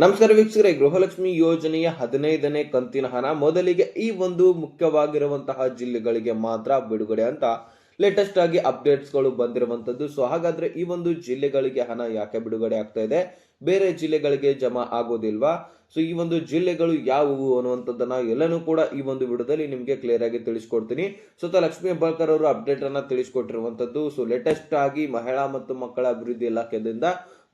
ನಮಸ್ಕಾರ ವೀಕ್ಷಕರೇ, ಗೃಹಲಕ್ಷ್ಮಿ ಯೋಜನೆಯ ಹದಿನೈದನೇ ಕಂತಿನ ಹಣ ಮೊದಲಿಗೆ ಈ ಒಂದು ಮುಖ್ಯವಾಗಿರುವಂತಹ ಜಿಲ್ಲೆಗಳಿಗೆ ಮಾತ್ರ ಬಿಡುಗಡೆ ಅಂತ ಲೇಟೆಸ್ಟ್ ಆಗಿ ಅಪ್ಡೇಟ್ಸ್ಗಳು ಬಂದಿರುವಂತದ್ದು. ಸೊ ಹಾಗಾದ್ರೆ ಈ ಒಂದು ಜಿಲ್ಲೆಗಳಿಗೆ ಹಣ ಯಾಕೆ ಬಿಡುಗಡೆ ಆಗ್ತಾ ಇದೆ? ಬೇರೆ ಜಿಲ್ಲೆಗಳಿಗೆ ಜಮಾ ಆಗೋದಿಲ್ವಾ? ಸೊ ಈ ಒಂದು ಜಿಲ್ಲೆಗಳು ಯಾವುವು ಅನ್ನುವಂಥದ್ದನ್ನ ಎಲ್ಲನೂ ಕೂಡ ಈ ಒಂದು ವಿಡಿಯೋದಲ್ಲಿ ನಿಮಗೆ ಕ್ಲಿಯರ್ ಆಗಿ ತಿಳಿಸ್ಕೊಡ್ತೀನಿ. ಸ್ವತಃ ಲಕ್ಷ್ಮೀ ಹೆಬ್ಬಾಳ್ಕರ್ ಅವರು ಅಪ್ಡೇಟ್ ಅನ್ನ ತಿಳಿಸ್ಕೊಟ್ಟಿರುವಂತದ್ದು. ಸೊ ಲೇಟೆಸ್ಟ್ ಆಗಿ ಮಹಿಳಾ ಮತ್ತು ಮಕ್ಕಳ ಅಭಿವೃದ್ಧಿ ಇಲಾಖೆಯಿಂದ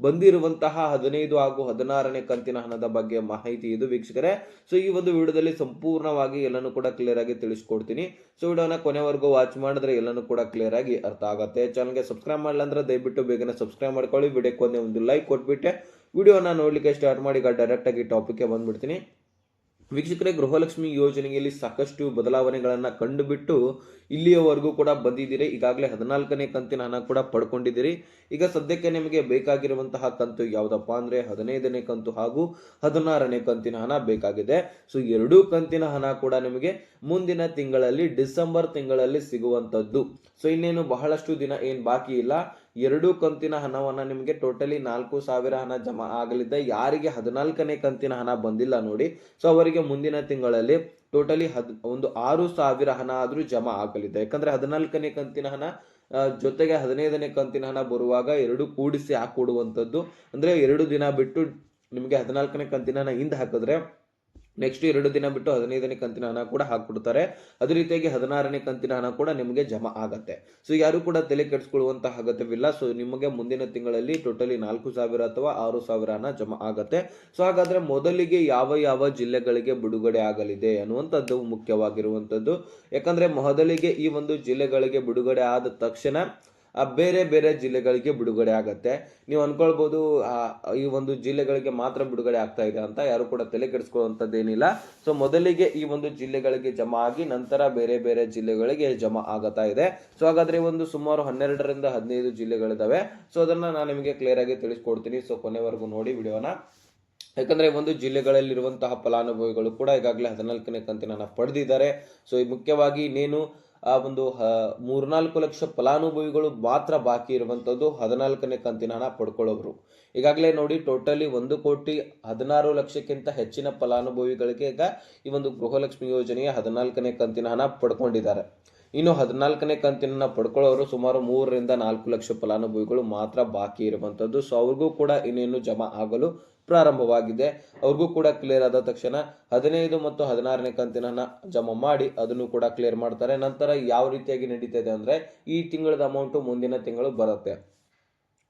ಬಂದಿರುವಂತಹ ಹದಿನೈದು ಹಾಗೂ ಹದಿನಾರನೇ ಕಂತಿನ ಹಣದ ಬಗ್ಗೆ ಮಾಹಿತಿ ಇದು ವೀಕ್ಷಕರೇ. ಸೊ ಈ ಒಂದು ವಿಡಿಯೋದಲ್ಲಿ ಸಂಪೂರ್ಣವಾಗಿ ಎಲ್ಲನೂ ಕೂಡ ಕ್ಲಿಯರ್ ಆಗಿ ತಿಳಿಸ್ಕೊಡ್ತೀನಿ. ಸೊ ವಿಡಿಯೋನ ಕೊನೆವರೆಗೂ ವಾಚ್ ಮಾಡಿದ್ರೆ ಎಲ್ಲನೂ ಕೂಡ ಕ್ಲಿಯರ್ ಆಗಿ ಅರ್ಥ ಆಗುತ್ತೆ. ಚಾನಲ್ಗೆ ಸಬ್ಸ್ಕ್ರೈಬ್ ಮಾಡಲ್ಲ ಅಂದ್ರೆ ದಯವಿಟ್ಟು ಬೇಗನೆ ಸಬ್ಸ್ಕ್ರೈಬ್ ಮಾಡ್ಕೊಳ್ಳಿ. ವಿಡಿಯೋಕ್ಕೆ ಒಂದೇ ಒಂದು ಲೈಕ್ ಕೊಟ್ಬಿಟ್ಟೆ. ವಿಡಿಯೋನ ನೋಡ್ಲಿಕ್ಕೆ ಸ್ಟಾರ್ಟ್ ಮಾಡಿ, ಈಗ ಡೈರೆಕ್ಟ್ ಆಗಿ ಟಾಪಿಕ್ಗೆ ಬಂದ್ಬಿಡ್ತೀನಿ. ವೀಕ್ಷಕರೇ, ಗೃಹಲಕ್ಷ್ಮಿ ಯೋಜನೆಯಲ್ಲಿ ಸಾಕಷ್ಟು ಬದಲಾವಣೆಗಳನ್ನು ಕಂಡುಬಿಟ್ಟು ಇಲ್ಲಿಯವರೆಗೂ ಕೂಡ ಬಂದಿದ್ದೀರಿ. ಈಗಾಗಲೇ ಹದಿನಾಲ್ಕನೇ ಕಂತಿನ ಹಣ ಕೂಡ ಪಡ್ಕೊಂಡಿದ್ದೀರಿ. ಈಗ ಸದ್ಯಕ್ಕೆ ನಿಮಗೆ ಬೇಕಾಗಿರುವಂತಹ ಕಂತು ಯಾವುದಪ್ಪ ಅಂದ್ರೆ ಹದಿನೈದನೇ ಕಂತು ಹಾಗೂ ಹದಿನಾರನೇ ಕಂತಿನ ಹಣ ಬೇಕಾಗಿದೆ. ಸೊ ಎರಡೂ ಕಂತಿನ ಹಣ ಕೂಡ ನಿಮಗೆ ಮುಂದಿನ ತಿಂಗಳಲ್ಲಿ ಡಿಸೆಂಬರ್ ತಿಂಗಳಲ್ಲಿ ಸಿಗುವಂತದ್ದು ಸೊ ಇನ್ನೇನು ಬಹಳಷ್ಟು ದಿನ ಏನು ಬಾಕಿ ಇಲ್ಲ. ಎರಡು ಕಂತಿನ ಹಣವನ್ನು ನಿಮಗೆ ಟೋಟಲಿ ನಾಲ್ಕು ಸಾವಿರ ಹಣ ಜಮಾ ಆಗಲಿದ್ದ ಯಾರಿಗೆ ಹದಿನಾಲ್ಕನೇ ಕಂತಿನ ಹಣ ಬಂದಿಲ್ಲ ನೋಡಿ. ಸೊ ಅವರಿಗೆ ಮುಂದಿನ ತಿಂಗಳಲ್ಲಿ ಟೋಟಲಿ ಹದ್, ಒಂದು ಆರು ಸಾವಿರ ಹಣ ಆದರೂ ಜಮಾ ಆಗಲಿದೆ. ಯಾಕಂದ್ರೆ ಹದಿನಾಲ್ಕನೇ ಕಂತಿನ ಹಣ ಜೊತೆಗೆ ಹದಿನೈದನೇ ಕಂತಿನ ಹಣ ಬರುವಾಗ ಎರಡು ಕೂಡಿಸಿ ಹಾಕಿಕೊಡುವಂಥದ್ದು. ಅಂದರೆ ಎರಡು ದಿನ ಬಿಟ್ಟು ನಿಮಗೆ ಹದಿನಾಲ್ಕನೇ ಕಂತಿನ ಹಣ ಹಿಂದೆ ಹಾಕಿದ್ರೆ ನೆಕ್ಸ್ಟ್ ಎರಡು ದಿನ ಬಿಟ್ಟು ಹದಿನೈದನೇ ಕಂತಿನ ಹಣ ಕೂಡ ಹಾಕ್ಬಿಡ್ತಾರೆ. ಅದೇ ರೀತಿಯಾಗಿ ಹದಿನಾರನೇ ಕಂತಿನ ಹಣ ಕೂಡ ನಿಮಗೆ ಜಮಾ ಆಗತ್ತೆ. ಸೊ ಯಾರು ಕೂಡ ತಲೆ ಕೆಡಿಸ್ಕೊಳ್ಳುವಂತಹ ಅಗತ್ಯವಿಲ್ಲ. ಸೊ ನಿಮಗೆ ಮುಂದಿನ ತಿಂಗಳಲ್ಲಿ ಟೋಟಲಿ ನಾಲ್ಕು ಸಾವಿರ ಅಥವಾ ಆರು ಸಾವಿರ ಹಣ ಜಮಾ ಆಗತ್ತೆ. ಸೊ ಹಾಗಾದ್ರೆ ಮೊದಲಿಗೆ ಯಾವ ಯಾವ ಜಿಲ್ಲೆಗಳಿಗೆ ಬಿಡುಗಡೆ ಆಗಲಿದೆ ಅನ್ನುವಂಥದ್ದು ಮುಖ್ಯವಾಗಿರುವಂಥದ್ದು. ಯಾಕಂದ್ರೆ ಮೊದಲಿಗೆ ಈ ಒಂದು ಜಿಲ್ಲೆಗಳಿಗೆ ಬಿಡುಗಡೆ ಆದ ತಕ್ಷಣ ಬೇರೆ ಬೇರೆ ಜಿಲ್ಲೆಗಳಿಗೆ ಬಿಡುಗಡೆ ಆಗತ್ತೆ. ನೀವು ಅನ್ಕೊಳ್ಬಹುದು ಈ ಒಂದು ಜಿಲ್ಲೆಗಳಿಗೆ ಮಾತ್ರ ಬಿಡುಗಡೆ ಆಗ್ತಾ ಇದೆ ಅಂತ ಯಾರು ಕೂಡ ತಲೆ ಕೆಡಿಸ್ಕೊಳ್ಳುವಂಥದ್ದೇನಿಲ್ಲ. ಸೊ ಮೊದಲಿಗೆ ಈ ಒಂದು ಜಿಲ್ಲೆಗಳಿಗೆ ಜಮಾ ಆಗಿ ನಂತರ ಬೇರೆ ಬೇರೆ ಜಿಲ್ಲೆಗಳಿಗೆ ಜಮಾ ಆಗತಾ ಇದೆ. ಸೊ ಹಾಗಾದ್ರೆ ಒಂದು ಸುಮಾರು ಹನ್ನೆರಡರಿಂದ ಹದಿನೈದು ಜಿಲ್ಲೆಗಳಿದಾವೆ. ಸೊ ಅದನ್ನ ನಾನು ನಿಮಗೆ ಕ್ಲಿಯರ್ ಆಗಿ ತಿಳಿಸ್ಕೊಡ್ತೀನಿ. ಸೊ ಕೊನೆವರೆಗೂ ನೋಡಿ ವಿಡಿಯೋನ. ಯಾಕಂದ್ರೆ ಒಂದು ಜಿಲ್ಲೆಗಳಲ್ಲಿರುವಂತಹ ಫಲಾನುಭವಿಗಳು ಕೂಡ ಈಗಾಗಲೇ ಹದಿನಾಲ್ಕನೇ ಕಂತಿನ ಪಡೆದಿದ್ದಾರೆ. ಸೊ ಮುಖ್ಯವಾಗಿ ಇನ್ನೇನು ಆ ಒಂದು ಮೂರ್ನಾಲ್ಕು ಲಕ್ಷ ಫಲಾನುಭವಿಗಳು ಮಾತ್ರ ಬಾಕಿ ಇರುವಂತದ್ದು ಹದಿನಾಲ್ಕನೇ ಕಂತಿನ ಹಣ ಪಡ್ಕೊಳ್ಳೋರು. ಈಗಾಗಲೇ ನೋಡಿ, ಟೋಟಲಿ ಒಂದು ಕೋಟಿ ಹದಿನಾರು ಲಕ್ಷಕ್ಕಿಂತ ಹೆಚ್ಚಿನ ಫಲಾನುಭವಿಗಳಿಗೆ ಈಗ ಈ ಒಂದು ಗೃಹಲಕ್ಷ್ಮಿ ಯೋಜನೆಯ ಹದಿನಾಲ್ಕನೇ ಕಂತಿನ ಹಣ ಪಡ್ಕೊಂಡಿದ್ದಾರೆ. ಇನ್ನು ಹದಿನಾಲ್ಕನೇ ಕಂತಿನ ಪಡ್ಕೊಳ್ಳೋರು ಸುಮಾರು ಮೂರರಿಂದ ನಾಲ್ಕು ಲಕ್ಷ ಫಲಾನುಭವಿಗಳು ಮಾತ್ರ ಬಾಕಿ ಇರುವಂಥದ್ದು ಸೊ ಅವ್ರಿಗೂ ಕೂಡ ಇನ್ನೇನು ಜಮಾ ಆಗಲು ಪ್ರಾರಂಭವಾಗಿದೆ. ಅವ್ರಿಗೂ ಕೂಡ ಕ್ಲಿಯರ್ ಆದ ತಕ್ಷಣ ಹದಿನೈದು ಮತ್ತು ಹದಿನಾರನೇ ಕಂತಿನ ಜಮಾ ಮಾಡಿ ಅದನ್ನು ಕೂಡ ಕ್ಲಿಯರ್ ಮಾಡ್ತಾರೆ. ನಂತರ ಯಾವ ರೀತಿಯಾಗಿ ನಡೀತದೆ ಅಂದರೆ ಈ ತಿಂಗಳದ ಅಮೌಂಟು ಮುಂದಿನ ತಿಂಗಳು ಬರುತ್ತೆ.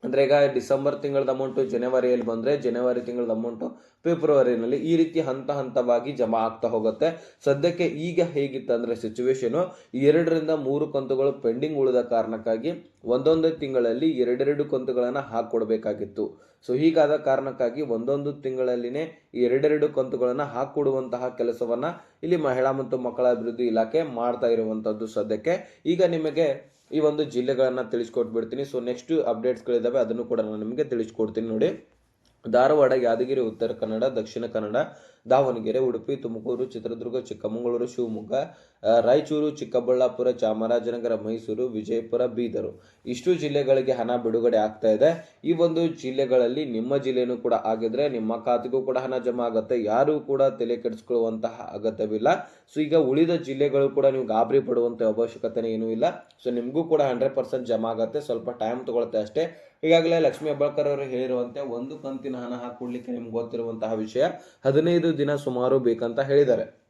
ಅಂದ್ರೆ ಈಗ ಡಿಸೆಂಬರ್ ತಿಂಗಳದ ಅಮೌಂಟು ಜನವರಿಯಲ್ಲಿ ಬಂದರೆ ಜನವರಿ ತಿಂಗಳದ ಅಮೌಂಟು ಫೆಬ್ರವರಿನಲ್ಲಿ ಈ ರೀತಿ ಹಂತ ಹಂತವಾಗಿ ಜಮಾ ಆಗ್ತಾ ಹೋಗುತ್ತೆ. ಸದ್ಯಕ್ಕೆ ಈಗ ಹೇಗಿತ್ತು ಅಂದರೆ ಸಿಚುವೇಶನು ಎರಡರಿಂದ ಮೂರು ಕಂತುಗಳು ಪೆಂಡಿಂಗ್ ಉಳಿದ ಕಾರಣಕ್ಕಾಗಿ ಒಂದೊಂದೇ ತಿಂಗಳಲ್ಲಿ ಎರಡೆರಡು ಕಂತುಗಳನ್ನು ಹಾಕ್ಕೊಡ್ಬೇಕಾಗಿತ್ತು ಸೊ ಹೀಗಾದ ಕಾರಣಕ್ಕಾಗಿ ಒಂದೊಂದು ತಿಂಗಳಲ್ಲಿನೇ ಎರಡೆರಡು ಕಂತುಗಳನ್ನು ಹಾಕ್ಕೊಡುವಂತಹ ಕೆಲಸವನ್ನು ಇಲ್ಲಿ ಮಹಿಳಾ ಮತ್ತು ಮಕ್ಕಳ ಅಭಿವೃದ್ಧಿ ಇಲಾಖೆ ಮಾಡ್ತಾ ಇರುವಂಥದ್ದು ಸದ್ಯಕ್ಕೆ. ಈಗ ನಿಮಗೆ ಈ ಒಂದು ಜಿಲ್ಲೆಗಳನ್ನು ತಿಳಿಸ್ಕೊಟ್ಬಿಡ್ತೀನಿ. ಸೊ ನೆಕ್ಸ್ಟ್ ಅಪ್ಡೇಟ್ಸ್ಗಳಿದ್ದಾವೆ ಅದನ್ನು ಕೂಡ ನಾನು ನಿಮಗೆ ತಿಳಿಸ್ಕೊಡ್ತೀನಿ ನೋಡಿ. ಧಾರವಾಡ, ಯಾದಗಿರಿ, ಉತ್ತರ ಕನ್ನಡ, ದಕ್ಷಿಣ ಕನ್ನಡ, ದಾವಣಗೆರೆ, ಉಡುಪಿ, ತುಮಕೂರು, ಚಿತ್ರದುರ್ಗ, ಚಿಕ್ಕಮಗಳೂರು, ಶಿವಮೊಗ್ಗ ರಾಯಚೂರು, ಚಿಕ್ಕಬಳ್ಳಾಪುರ, ಚಾಮರಾಜನಗರ, ಮೈಸೂರು, ವಿಜಯಪುರ, ಬೀದರು. ಇಷ್ಟು ಜಿಲ್ಲೆಗಳಿಗೆ ಹಣ ಬಿಡುಗಡೆ ಆಗ್ತಾ ಇದೆ. ಈ ಒಂದು ಜಿಲ್ಲೆಗಳಲ್ಲಿ ನಿಮ್ಮ ಜಿಲ್ಲೆನೂ ಕೂಡ ಆಗಿದ್ರೆ ನಿಮ್ಮ ಖಾತೆಗೂ ಕೂಡ ಹಣ ಜಮಾ ಆಗುತ್ತೆ. ಯಾರು ಕೂಡ ತಲೆ ಕೆಡಿಸ್ಕೊಳ್ಳುವಂತಹ ಅಗತ್ಯವಿಲ್ಲ. ಸೊ, ಈಗ ಉಳಿದ ಜಿಲ್ಲೆಗಳು ಕೂಡ ನೀವು ಗಾಬರಿ ಪಡುವಂತ ಅವಶ್ಯಕತೆ ಏನೂ ಇಲ್ಲ. ಸೊ, ನಿಮಗೂ ಕೂಡ ಹಂಡ್ರೆಡ್ ಪರ್ಸೆಂಟ್ ಜಮಾ ಆಗುತ್ತೆ. ಸ್ವಲ್ಪ ಟೈಮ್ ತಗೊಳುತ್ತೆ ಅಷ್ಟೇ. ಈಗಾಗಲೇ ಲಕ್ಷ್ಮೀ ಹೆಬ್ಬಾಳ್ಕರ್ ಅವರು ಹೇಳಿರುವಂತೆ ಒಂದು ಕಂತಿನ ಹಣ ಹಾಕೊಡ್ಲಿಕ್ಕೆ ನಿಮ್ಗೆ ಗೊತ್ತಿರುವಂತಹ ವಿಷಯ ಹದಿನೈದು ದಿನ ಸುಮಾರು ಬೇಕಂತ ಹೇಳಿದ್ದಾರೆ.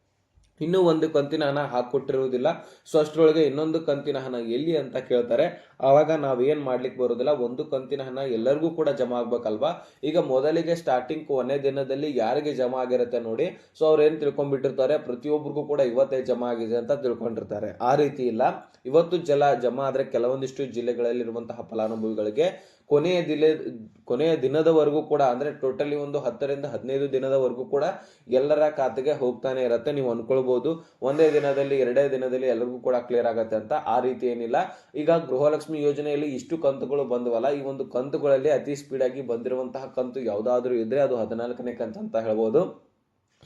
ಇನ್ನೂ ಒಂದು ಕಂತಿನ ಹಣ ಹಾಕೊಟ್ಟಿರುವುದಿಲ್ಲ. ಸೊ ಅಷ್ಟರೊಳಗೆ ಇನ್ನೊಂದು ಕಂತಿನ ಹಣ ಎಲ್ಲಿ ಅಂತ ಕೇಳ್ತಾರೆ. ಆವಾಗ ನಾವು ಏನ್ ಮಾಡ್ಲಿಕ್ಕೆ ಬರೋದಿಲ್ಲ. ಒಂದು ಕಂತಿನ ಹಣ ಎಲ್ಲರಿಗೂ ಕೂಡ ಜಮಾ ಆಗ್ಬೇಕಲ್ವಾ? ಈಗ ಮೊದಲಿಗೆ ಸ್ಟಾರ್ಟಿಂಗ್ ಕೊನೆ ದಿನದಲ್ಲಿ ಯಾರಿಗೆ ಜಮಾ ಆಗಿರುತ್ತೆ ನೋಡಿ. ಸೊ ಅವ್ರು ಏನ್ ತಿಳ್ಕೊಂಡ್ಬಿಟ್ಟಿರ್ತಾರೆ ಪ್ರತಿಯೊಬ್ಬರಿಗೂ ಕೂಡ ಇವತ್ತೇ ಜಮಾ ಆಗಿದೆ ಅಂತ ತಿಳ್ಕೊಂಡಿರ್ತಾರೆ. ಆ ರೀತಿ ಇಲ್ಲ. ಇವತ್ತು ಜಲ, ಜಮಾ ಆದ್ರೆ ಕೆಲವೊಂದಿಷ್ಟು ಜಿಲ್ಲೆಗಳಲ್ಲಿರುವಂತಹ ಫಲಾನುಭವಿಗಳಿಗೆ ಕೊನೆಯ ದಿನ, ಕೊನೆಯ ದಿನದವರೆಗೂ ಕೂಡ, ಅಂದರೆ ಟೋಟಲಿ ಒಂದು ಹತ್ತರಿಂದ ಹದಿನೈದು ದಿನದವರೆಗೂ ಕೂಡ ಎಲ್ಲರ ಖಾತೆಗೆ ಹೋಗ್ತಾನೆ ಇರತ್ತೆ, ನೀವು ಅನ್ಕೊಳ್ಬಹುದು ಒಂದೇ ದಿನದಲ್ಲಿ, ಎರಡೇ ದಿನದಲ್ಲಿ ಎಲ್ಲರಿಗೂ ಕೂಡ ಕ್ಲಿಯರ್ ಆಗುತ್ತೆ ಅಂತ ಆ ರೀತಿ ಏನಿಲ್ಲ. ಈಗ ಗೃಹಲಕ್ಷ್ಮಿ ಯೋಜನೆಯಲ್ಲಿ ಇಷ್ಟು ಕಂತುಗಳು ಬಂದವಲ್ಲ, ಈ ಒಂದು ಕಂತುಗಳಲ್ಲಿ ಅತಿ ಸ್ಪೀಡಾಗಿ ಬಂದಿರುವಂತಹ ಕಂತು ಯಾವುದಾದ್ರೂ ಇದ್ರೆ ಅದು ಹದಿನಾಲ್ಕನೇ ಕಂತು ಅಂತ ಹೇಳ್ಬೋದು.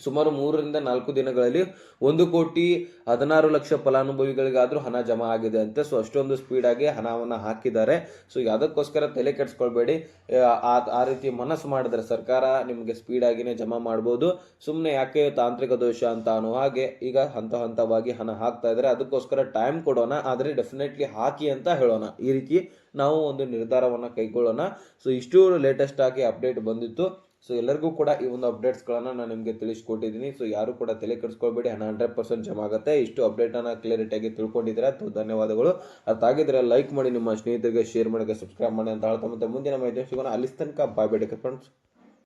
ಸುಮಾರು ಮೂರರಿಂದ ನಾಲ್ಕು ದಿನಗಳಲ್ಲಿ ಒಂದು ಕೋಟಿ ಹದಿನಾರು ಲಕ್ಷ ಫಲಾನುಭವಿಗಳಿಗಾದ್ರೂ ಹಣ ಜಮಾ ಆಗಿದೆ ಅಂತ. ಸೊ ಅಷ್ಟೊಂದು ಸ್ಪೀಡಾಗಿ ಹಣವನ್ನು ಹಾಕಿದ್ದಾರೆ. ಸೊ ಅದಕ್ಕೋಸ್ಕರ ತಲೆ ಕೆಡಿಸ್ಕೊಳ್ಬೇಡಿ. ಆ ರೀತಿ ಮನಸ್ಸು ಮಾಡಿದ್ರೆ ಸರ್ಕಾರ ನಿಮಗೆ ಸ್ಪೀಡಾಗಿನೇ ಜಮಾ ಮಾಡ್ಬೋದು. ಸುಮ್ಮನೆ ಯಾಕೆ ತಾಂತ್ರಿಕ ದೋಷ ಅಂತ ಅನ್ನೋ ಹಾಗೆ ಈಗ ಹಂತ ಹಂತವಾಗಿ ಹಣ ಹಾಕ್ತಾ ಇದ್ದಾರೆ. ಅದಕ್ಕೋಸ್ಕರ ಟೈಮ್ ಕೊಡೋಣ, ಆದರೆ ಡೆಫಿನೆಟ್ಲಿ ಹಾಕಿ ಅಂತ ಹೇಳೋಣ. ಈ ರೀತಿ ನಾವು ಒಂದು ನಿರ್ಧಾರವನ್ನು ಕೈಗೊಳ್ಳೋಣ. ಸೊ ಇಷ್ಟು ಲೇಟೆಸ್ಟ್ ಆಗಿ ಅಪ್ಡೇಟ್ ಬಂದಿತ್ತು. ಸೊ ಎಲ್ಲರಿಗೂ ಕೂಡ ಈ ಒಂದು ಅಪ್ಡೇಟ್ಸ್ಗಳನ್ನು ನಾನು ನಿಮಗೆ ತಿಳಿಸ್ಕೊಟ್ಟಿದ್ದೀನಿ ಸೊ ಯಾರು ಕೂಡ ತಲೆ ಕೆಡಿಸ್ಕೊಳ್ಬೇಡಿ ಹಣ ಹಂಡ್ರೆಡ್ ಪರ್ಸೆಂಟ್ ಜಮಾ ಆಗುತ್ತೆ. ಇಷ್ಟು ಅಪ್ಡೇಟನ್ನು ಕ್ಲಿಯರಿಟಿಯಾಗಿ ತಿಳ್ಕೊಂಡಿದ್ದೀರಾ ಸೊ ಧನ್ಯವಾದಗಳು. ಆಗಿದ್ರೆ ಲೈಕ್ ಮಾಡಿ, ನಿಮ್ಮ ಸ್ನೇಹಿತರಿಗೆ ಶೇರ್ ಮಾಡಿ, ಸಬ್ಸ್ಕ್ರೈಬ್ ಮಾಡಿ ಅಂತ ಹೇಳ್ತಾ ಮತ್ತೆ ಮುಂದಿನ ಮಾಹಿತಿ ಸಿಗೋಣ. ಅಲ್ಲಿ ತನಕ ಬಾಯ್ ಬೇಡಿ ಫ್ರೆಂಡ್ಸ್